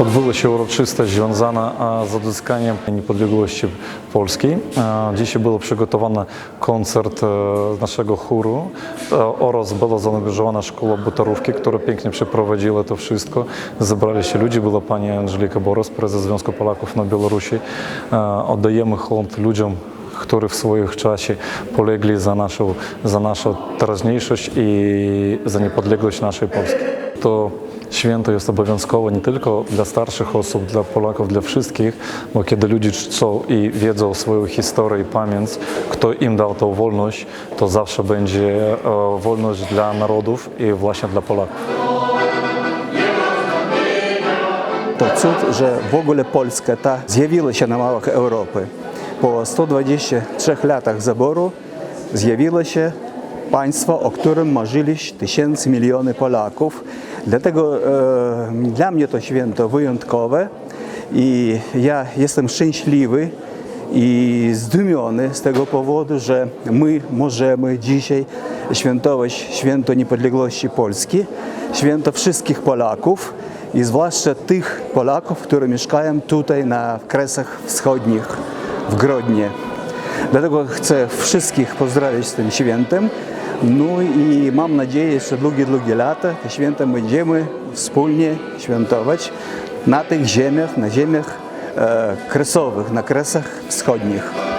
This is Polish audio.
Odbyła się uroczystość związana z odzyskaniem niepodległości Polski. Dzisiaj był przygotowany koncert e, naszego chóru e, oraz była zaangażowana szkoła butarówki, która pięknie przeprowadziła to wszystko. Zebrali się ludzie, była pani Angelika Boros, prezes Związku Polaków na Białorusi. E, Oddajemy hołd ludziom, którzy w swoim czasie polegli za naszą, za naszą teraźniejszość i za niepodległość naszej Polski. To święto jest obowiązkowe nie tylko dla starszych osób, dla Polaków, dla wszystkich, bo kiedy ludzie chcą i wiedzą swoją historię i pamięć, kto im dał tą wolność, to zawsze będzie e, wolność dla narodów i właśnie dla Polaków. To cud, że w ogóle Polska ta zjawiła się na mapach Europy. Po 123 latach zaboru zjawiło się państwo, o którym marzyli tysiące, miliony Polaków. Dlatego e, dla mnie to święto wyjątkowe i ja jestem szczęśliwy i zdumiony z tego powodu, że my możemy dzisiaj świętować święto niepodległości Polski, święto wszystkich Polaków i zwłaszcza tych Polaków, którzy mieszkają tutaj na Kresach Wschodnich w Grodnie. Dlatego chcę wszystkich pozdrawiać z tym świętem. Mam nadzieję, że długie, długie lata te święta będziemy wspólnie świętować na tych ziemiach, na ziemiach e, kresowych, na Kresach Wschodnich.